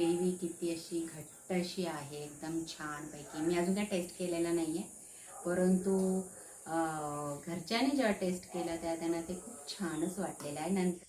Gravy किती अशी घट्ट अशी आहे एकदम छानपैकी. मी अजून काय टेस्ट केलेला नाही आहे परंतु घरच्याने जेव्हा टेस्ट केलं त्या त्यांना ते खूप छानच वाटलेलं आहे. नंतर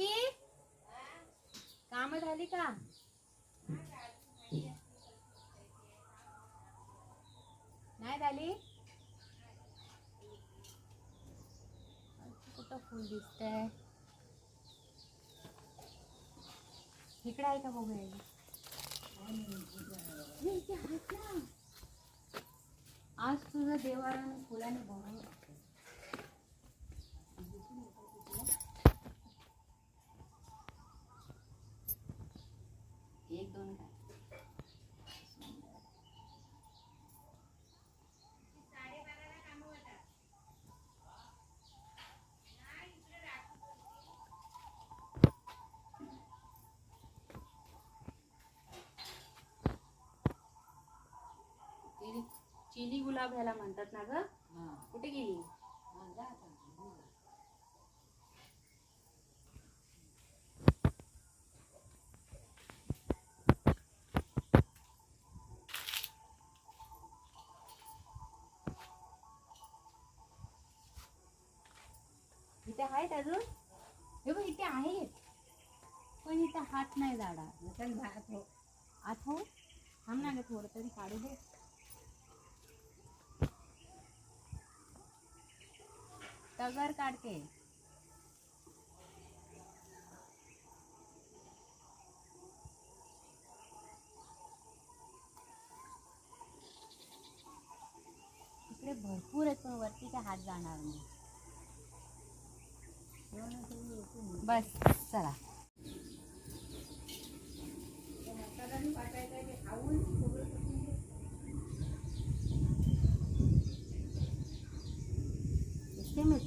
काकी काम झाली का? नाही झाली? कुठं फुल दिसतंय? इकडे आहे का बघूया आज तुझं देवारानं फुलाने भरून एक दोन काय चिनी ह्याला म्हणतात ना ग? कुठे गेली? इथे आहेत अजून? हे बघ इथे आहेत. पण इथे हात नाही झाडा आत हो? थांब ना ग थोडं तरी काढू दे. तगर काढते. इकडे भरपूर आहेत पण वरती काय हात जाणार नाही. बस चला.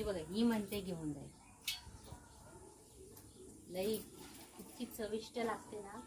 ही बघा ही म्हणते घेऊन जाईल. लई इतकी चविष्ट लागते ना.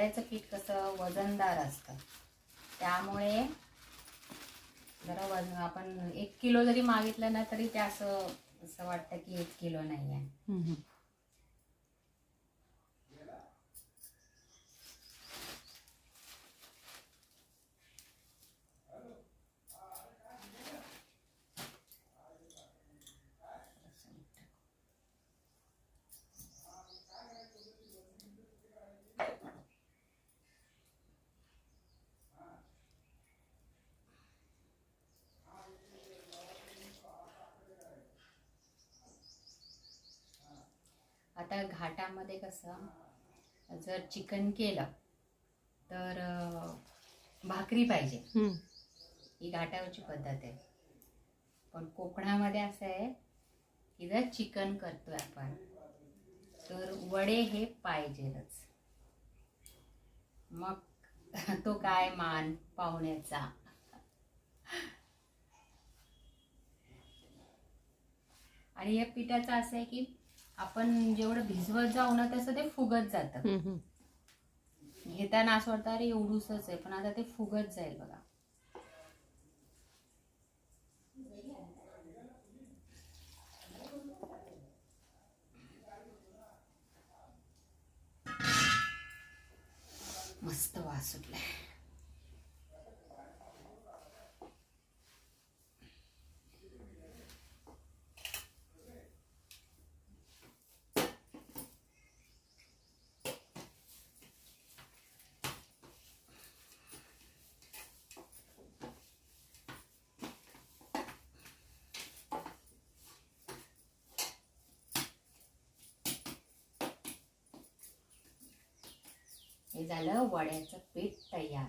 वड्याचं पीठ कसं वजनदार असतं. त्यामुळे जरा वजन आपण एक किलो जरी मागितलं ना तरी ते असं असं वाटतं की एक किलो नाही आहे आता घाटामध्ये कसं जर चिकन केलं तर भाकरी पाहिजे. ही घाटावरची पद्धत आहे. पण कोकणामध्ये असं आहे की जर चिकन करतोय आपण तर वडे हे पाहिजेलच. मग तो काय मान पाहुण्याचा? आणि या पिठाचं असं आहे की आपण जेवढं भिजवत जाऊ ना तसं ते फुगत जातं. घेताना असं वाटतं अरे एवढूसच आहे. पण आता ते फुगत जाईल बघा. मस्त वास सुटलाय हे झालं वड्याचं पीठ तयार.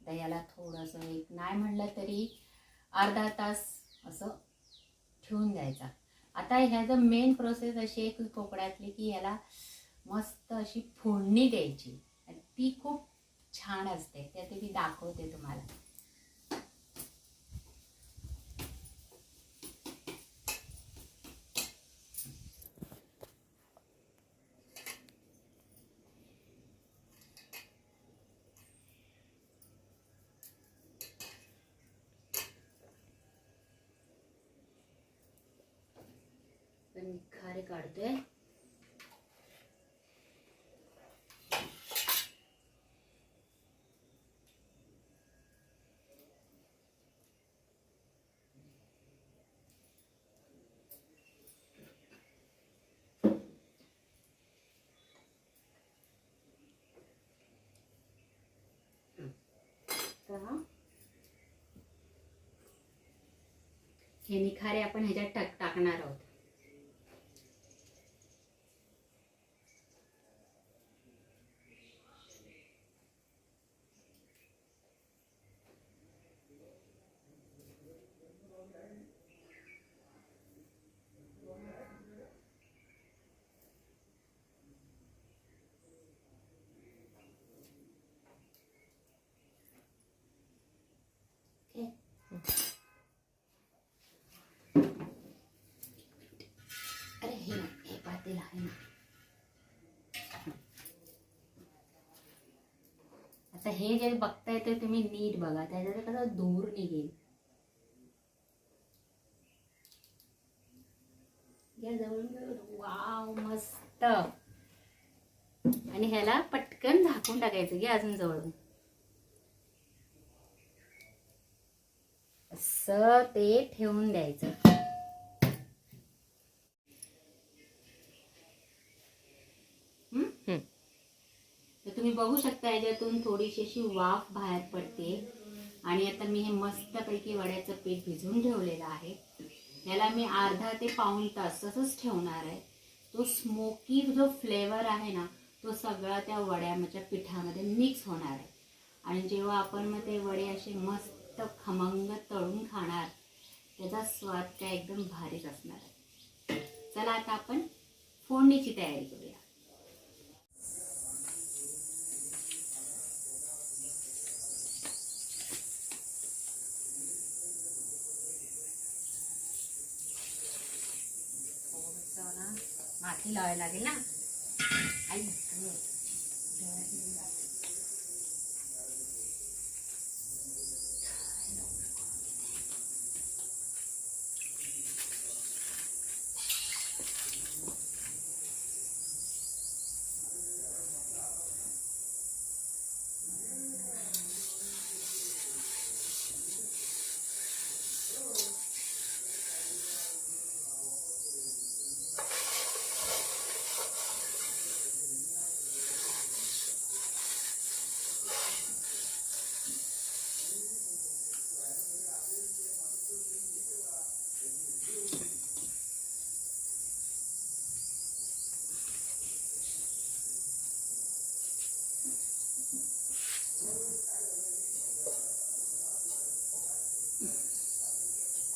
दह्याला थोडंसं एक नाही म्हणलं तरी अर्धा तास असं ठेवून द्यायचा. आता ह्याचं मेन प्रोसेस अशी आहे की कोकणातली की याला मस्त अशी फोडणी द्यायची. ती खूप छान असते. ते मी दाखवते तुम्हाला. हे निखारे आपण ह्याच्यात टाक टाकणार आहोत ओके अरे हे ना हे पातेल आहे ना आता हे जे बघताय ते तुम्ही नीट बघा. त्याच्यात कसं धूर निघेल. वाव मस्त. आणि ह्याला पटकन झाकून टाकायचं घे अजून जवळून. असं ते ठेवून द्यायचं. तर तुम्ही बघू शकता याच्यातून थोडीशी अशी वाफ बाहेर पडते. आणि आता मी हे मस्तपैकी वड्याचं पीठ भिजवून ठेवलेलं आहे. याला मी अर्धा ते पाऊण तास तसंच ठेवणार आहे. तो स्मोकी जो फ्लेवर आहे ना तो सगळा त्या वड्याच्या पिठामध्ये मिक्स होणार आहे. आणि जेव्हा आपण मग ते वडे असे मस्त खमंग तळून खाणार त्याचा स्वाद काय एकदम भारीच असणार आहे. चला आता आपण फोडणीची तयारी करूया. थोडंसं ना माती लावायला लागेल ना आई गं.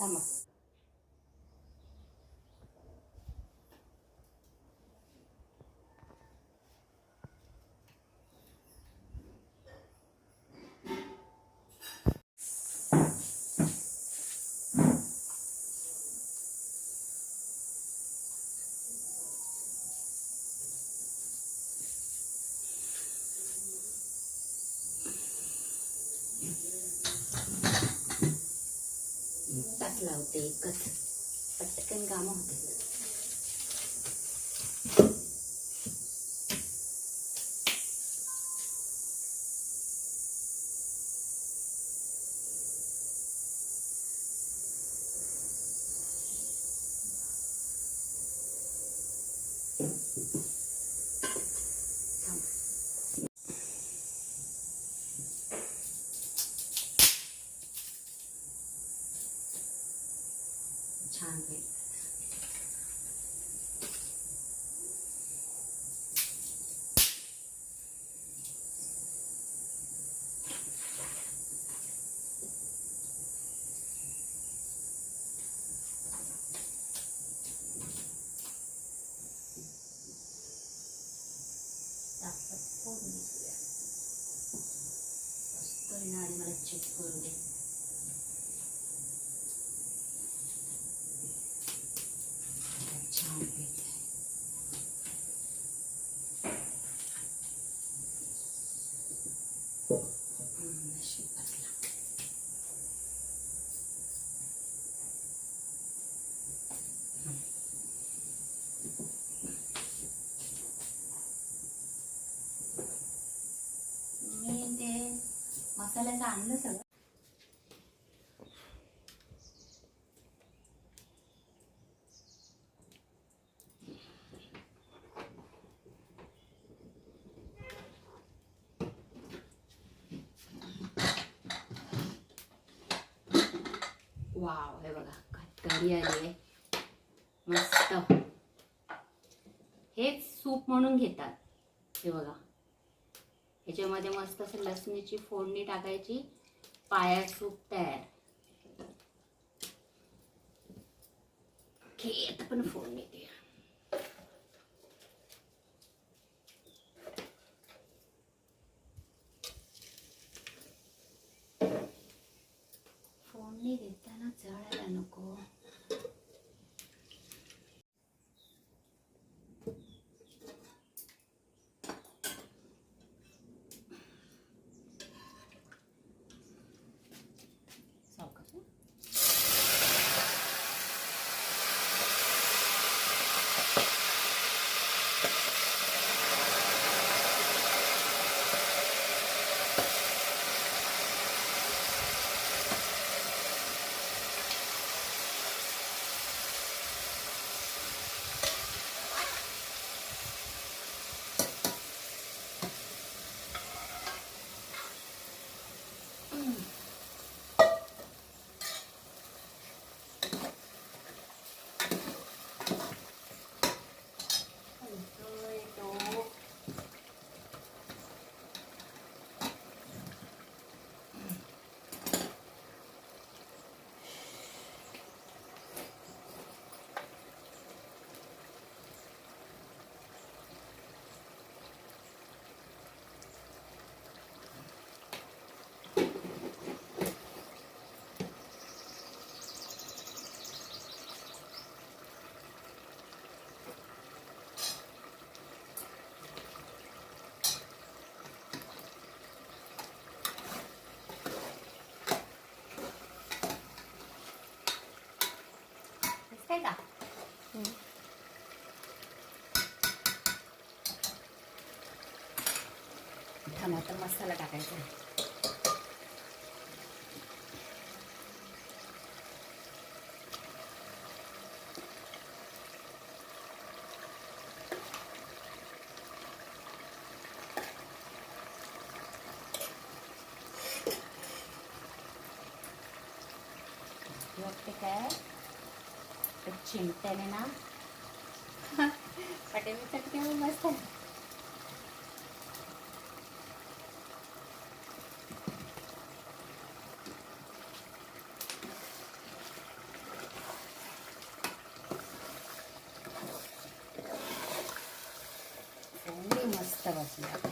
थांबा तास लावते एकच पटकन कामं होते थांब. छान भेट तापत फोडून घेऊया. मस्त आहे ना आणि मला चेक करू दे छान पीठ आहे हम्म, नशीब बसला. मी ते मसाल्याचं आणलं सगळं. वाव हे बघा करी आली आहे. मस्त. हेच सूप म्हणून घेतात. हे बघा. याच्यामध्ये मस्त असं लसणीची फोडणी टाकायची पाया सूप तयार. खेत पण फोडणी ते फोडणी देताना जळायला नको. दिसतंय का थांब तर मसाला टाकायचा आहे. ते काय चिमट्याने ना पटे मी चटके मस्त मस्त बसल्या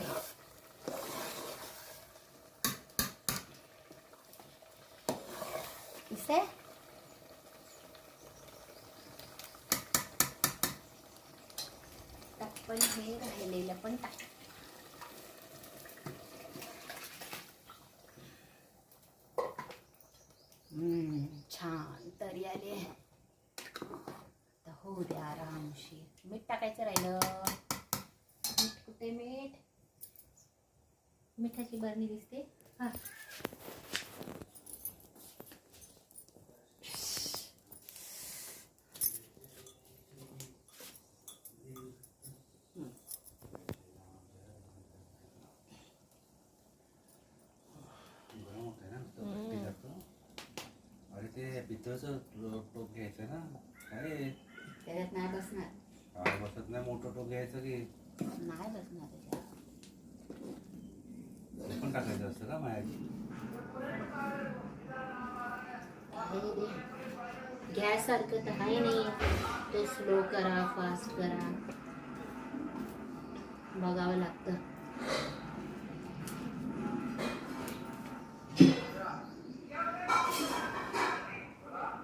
टाक पण हे राहिलेलं पण टाक. हम्म, छान तरी आली होऊ द्या आरामशीर मीठ टाकायचं राहिलं. मीठ कुठे मीठ? मिठाची बरणी दिसते. हा गरम होतंय ना नुसतं पिठाचं. अरे ते पितळचं टोप घ्यायचं ना? काय? त्याच्यात नाही बसणार. बसत नाही? मोठं टोप घ्यायचं की? नाही बसणार त्याच्यात. ते पण टाकायचं असतं का मायाची गॅस सारखं तर आहे नाही. तो स्लो करा फास्ट करा. बघावं लागतं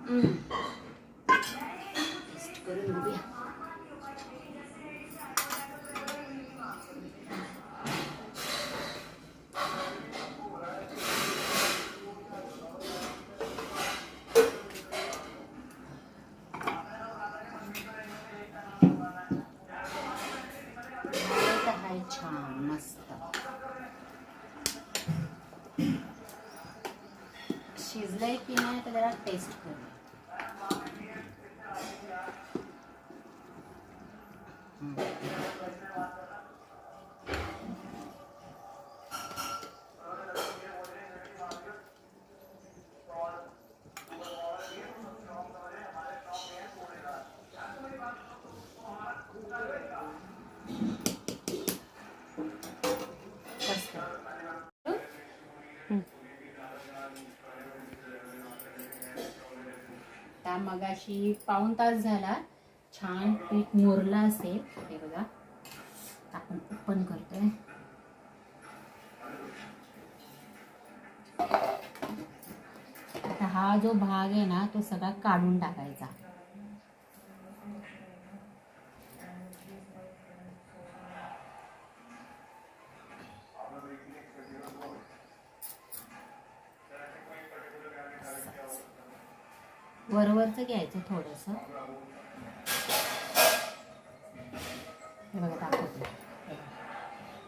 हम्म. टेस्ट करून बघूया झालं तर हाय छान मस्त शिजलंय की नाही त्या मगाशी पाऊण तास झाला. छान पीठ मोरला असेल. हे बघा आपण ओपन करतोय. आता हा जो भाग आहे ना तो सगळा काढून टाकायचा. वरवरचं घ्यायचं थोडंसं. हे बघा दाखवते.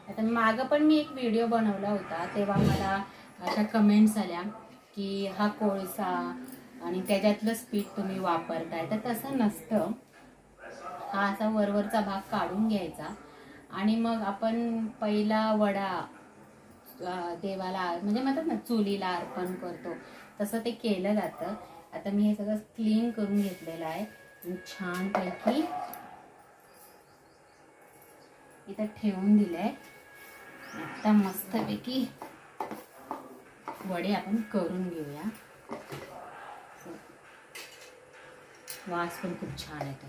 आता मागं पण मी एक व्हिडिओ बनवला होता तेव्हा मला अशा कमेंट्स आल्या की हा कोळसा आणि त्याच्यातलंच पीठ तुम्ही वापरताय. तर तसं नसतं. हा असा वरवरचा भाग काढून घ्यायचा. आणि मग आपण पहिला वडा देवाला म्हणजे म्हणतात ना चुलीला अर्पण करतो. तसं ते केलं जातं. आता मी हे सगळं क्लीन करून घेतलेलं आहे. छान छानपैकी इथं ठेवून दिलंय. आता मस्तपैकी वडे आपण करून घेऊया. वास पण खूप छान येतो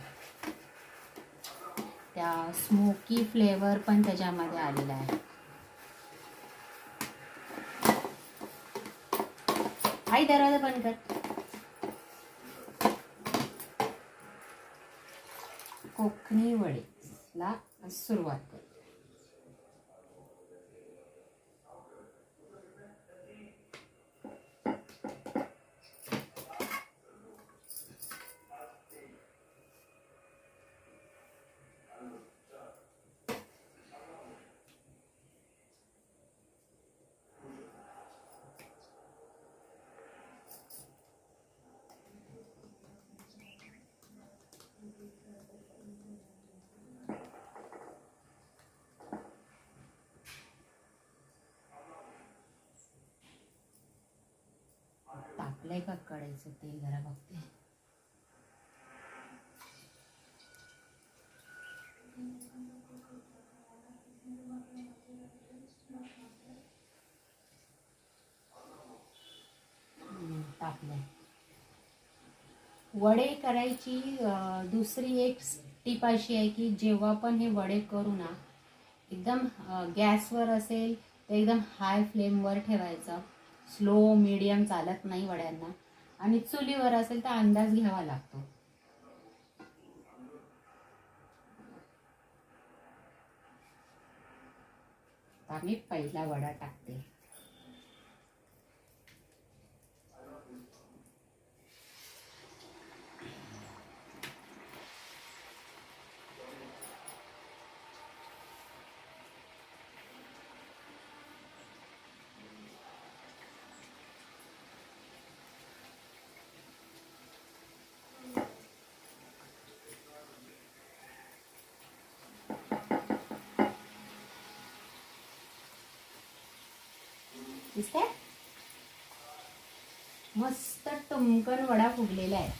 त्या स्मोकी फ्लेवर पण त्याच्यामध्ये आलेला आहे. आई दरवाजा बंद कर. कोकणी वडीला सुरुवात करू. लय का काढायचं तेल जरा बघते. हम्म, वडे करायची दुसरी एक टीप अशी आहे की जेव्हा पण हे वडे करू ना एकदम गॅसवर असेल तर एकदम हाय फ्लेमवर ठेवायचं. स्लो मीडियम चालत नाही वड्यांना. आणि चुलीवर असेल तर अंदाज घ्यावा लागतो. आता मी पहिला वडा टाकते. दिसतंय? मस्त टुमकन वडा फुगलेला आहे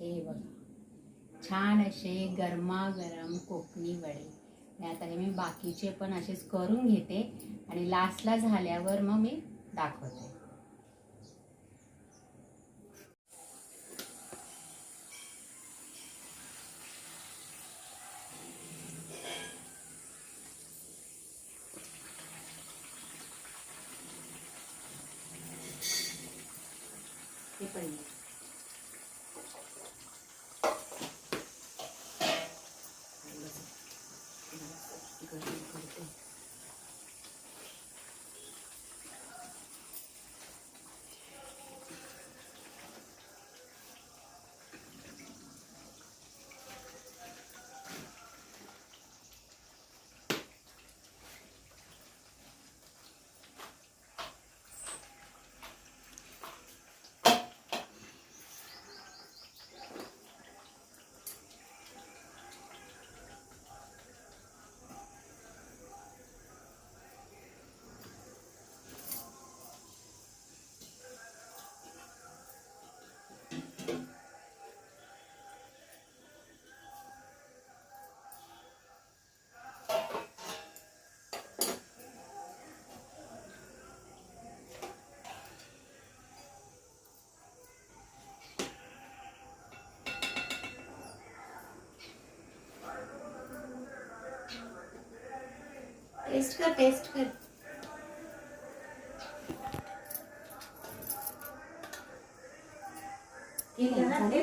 हे बघा छान असे गरमागरम कोकणी वडे. आता हे मी बाकीचे पण असेच करून घेते आणि लास्टला झाल्यावर मग मी दाखवते. हे पण गरम करते टेस्ट कर टेस्ट कर केले झाले?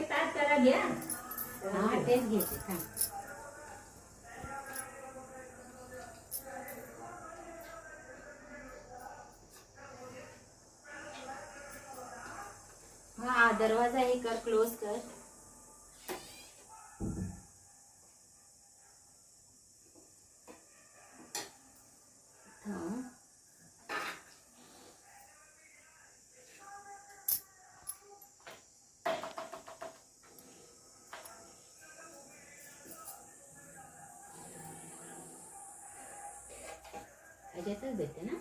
हा तेच घ्यायचे थांब. हा दरवाजा हे कर क्लोज कर हा. ह्याच्यातच देते ना?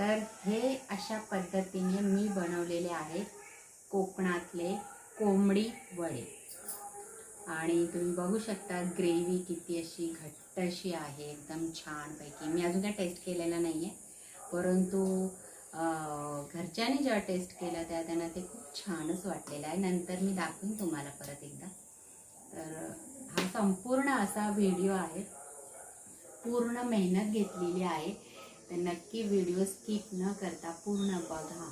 तर हे अशा पद्धतीने मी बनवलेले आहेत कोकणातले कोंबडी वडे. आणि तुम्ही बघू शकता ग्रेव्ही किती अशी घट्ट अशी आहे एकदम छानपैकी. मी अजून काय टेस्ट केलेला नाही आहे परंतु घरच्यांनी जेव्हा टेस्ट केलं त्या त्यांना ते खूप छानच वाटलेलं आहे. नंतर मी दाखवीन तुम्हाला परत एकदा. तर हा संपूर्ण असा व्हिडिओ आहे. पूर्ण मेहनत घेतलेली आहे. तर नक्की व्हिडिओ स्किप न करता पूर्ण बघा.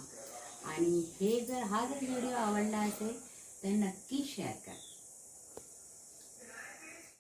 आणि हे जर हा जर व्हिडिओ आवडला असेल तर नक्की शेअर करा.